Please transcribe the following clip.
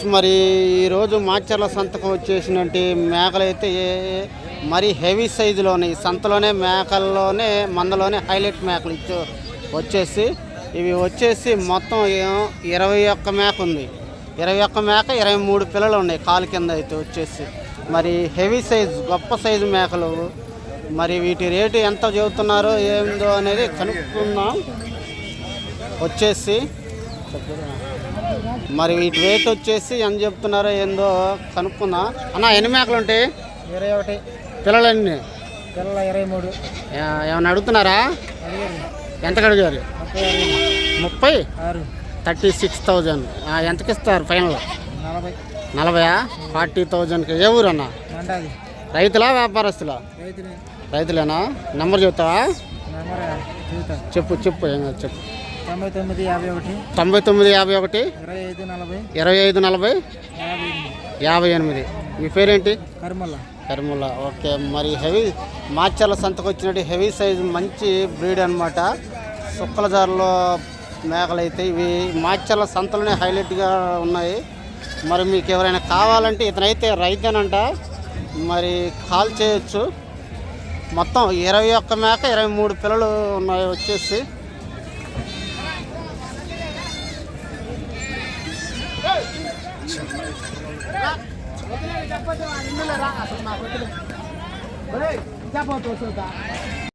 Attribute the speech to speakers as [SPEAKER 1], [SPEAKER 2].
[SPEAKER 1] Friends మరి ఈరోజు మాచర్ల సంతకం వచ్చేసినట్టు మేకలు అయితే మరి హెవీ సైజులో ఉన్నాయి సంతలోనే మేకల్లోనే మందలోనే హైలైట్ మేకలు ఇచ్చే వచ్చేసి ఇవి వచ్చేసి మొత్తం ఇరవై ఒక్క మేక ఉంది. ఇరవై ఒక్క మేక ఇరవై మూడు పిల్లలు ఉన్నాయి కాలు కింద అయితే వచ్చేసి. మరి హెవీ సైజ్ గొప్ప సైజు మేకలు. మరి వీటి రేటు ఎంత చెబుతున్నారో ఏందో అనేది కనుక్కుందాం. వచ్చేసి మరి వీటి రేట్ వచ్చేసి ఎంత చెప్తున్నారో ఏందో కనుక్కుందాం. అన్న ఎన్ని మేకలు ఉంటాయి?
[SPEAKER 2] ఇరవై ఒకటి.
[SPEAKER 1] పిల్లలన్నీ?
[SPEAKER 2] పిల్లల ఇరవై మూడు.
[SPEAKER 1] ఏ- ఏమన్నా అడుగుతున్నారా? ఎంత అడిగారు?
[SPEAKER 2] ముప్పై
[SPEAKER 1] థర్టీ సిక్స్ థౌజండ్. ఎంతకి ఇస్తారు ఫైనల్?
[SPEAKER 2] నలభై.
[SPEAKER 1] నలభై ఫార్టీ థౌజండ్కి ఏ ఊరు అన్న? రైతులా వ్యాపారస్తులా? రైతులేనా? నెంబర్ చెప్తావా? చెప్పు చెప్పు ఏం కాదు చెప్పు.
[SPEAKER 2] తొంభై తొమ్మిది యాభై ఒకటి.
[SPEAKER 1] తొంభై తొమ్మిది యాభై ఒకటి.
[SPEAKER 2] ఇరవై ఐదు నలభై.
[SPEAKER 1] ఇరవై ఐదు నలభై.
[SPEAKER 2] యాభై ఎనిమిది.
[SPEAKER 1] మీ పేరేంటి?
[SPEAKER 2] కర్మల్ల
[SPEAKER 1] కర్మూల. ఓకే మరి హెవీ మాచర్ల సంతకు వచ్చినట్టు హెవీ సైజు మంచి బ్రీడ్ అనమాట సుక్కలజారులో మేకలు అయితే ఇవి మాచర్ల సంతలోనే హైలైట్గా ఉన్నాయి. మరి మీకు ఎవరైనా కావాలంటే ఇతనైతే రైతేనంట. మరి కాల్ చేయొచ్చు. మొత్తం ఇరవై ఒక్క మేక ఇరవై మూడు పిల్లలు ఉన్నాయి వచ్చేసి. చెప్పచ్చు ఇందులో రా. అసలు నాకు వద్దు చెప్పవచ్చు